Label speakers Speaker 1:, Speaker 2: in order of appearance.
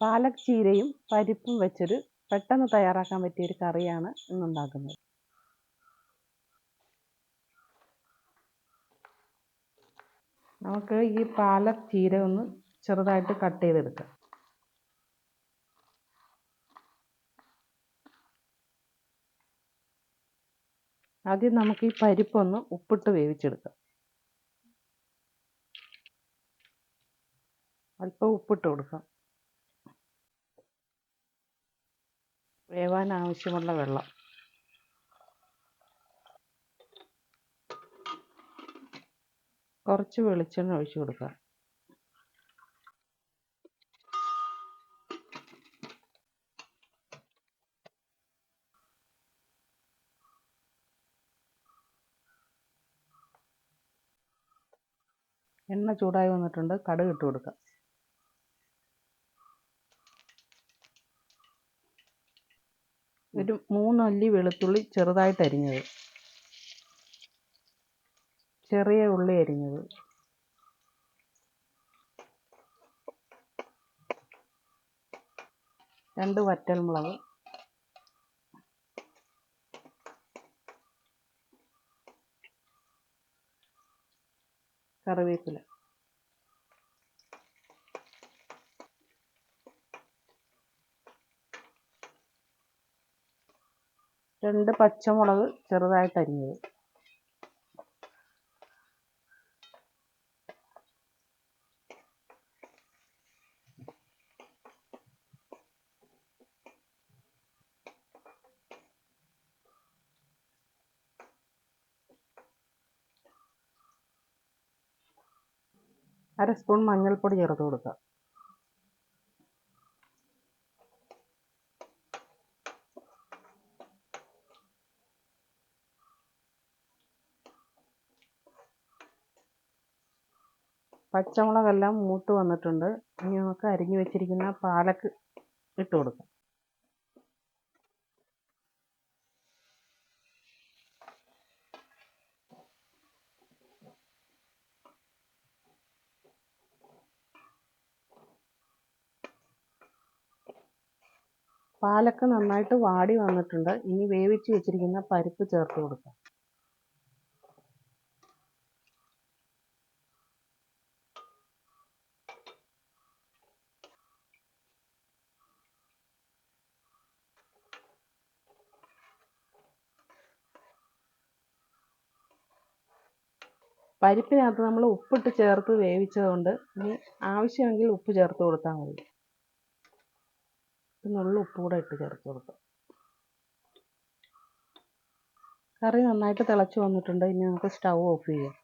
Speaker 1: പാലക് ചീരയും പരിപ്പും വെച്ചൊരു പെട്ടെന്ന് തയ്യാറാക്കാൻ പറ്റിയ ഒരു കറിയാണ് ഇന്നുണ്ടാക്കുന്നത്. നമുക്ക് ഈ പാലക് ചീര ഒന്ന് ചെറുതായിട്ട് കട്ട് ചെയ്തെടുക്കാം. ആദ്യം നമുക്ക് ഈ പരിപ്പൊന്ന് ഉപ്പിട്ട് വേവിച്ചെടുക്കാം. അല്പം ഉപ്പിട്ട് കൊടുക്കാം. വേവാൻ ആവശ്യമുള്ള വെള്ളം. കുറച്ച് വെളിച്ചെണ്ണ ഒഴിച്ച് കൊടുക്കുക എണ്ണ ചൂടായി വന്നിട്ടുണ്ട്. കടുക് ഇട്ട് കൊടുക്കാം. ഒരു മൂന്ന് അല്ലി വെളുത്തുള്ളി ചെറുതായിട്ട് അരിഞ്ഞത്. ചെറിയ ഉള്ളി അരിഞ്ഞത്. രണ്ട് വറ്റൽമുളക്. കറിവേപ്പില. രണ്ട് പച്ചമുളക് ചെറുതായിട്ട് അരിഞ്ഞത്. അര സ്പൂൺ മഞ്ഞൾപ്പൊടി ചേർത്ത് കൊടുക്കുക. പച്ചമുളകെല്ലാം മൂത്ത് വന്നിട്ടുണ്ട്. ഇനി നമുക്ക് അരിഞ്ഞു വെച്ചിരിക്കുന്ന പാലക്ക് ഇട്ട് കൊടുക്കാം. പാലക്ക് നന്നായിട്ട് വാടി വന്നിട്ടുണ്ട്. ഇനി വേവിച്ച് വെച്ചിരിക്കുന്ന പരിപ്പ് ചേർത്ത് കൊടുക്കാം. പരിപ്പിനകത്ത് നമ്മൾ ഉപ്പിട്ട് ചേർത്ത് വേവിച്ചതുകൊണ്ട് ഇനി ആവശ്യമെങ്കിൽ ഉപ്പ് ചേർത്ത് കൊടുത്താൽ മതി. നുള്ള ഉപ്പ് കൂടെ ഇട്ട് ചേർത്ത് കൊടുക്കാം കറി നന്നായിട്ട് തിളച്ച് വന്നിട്ടുണ്ട്. ഇനി നമുക്ക് സ്റ്റൗ ഓഫ് ചെയ്യാം.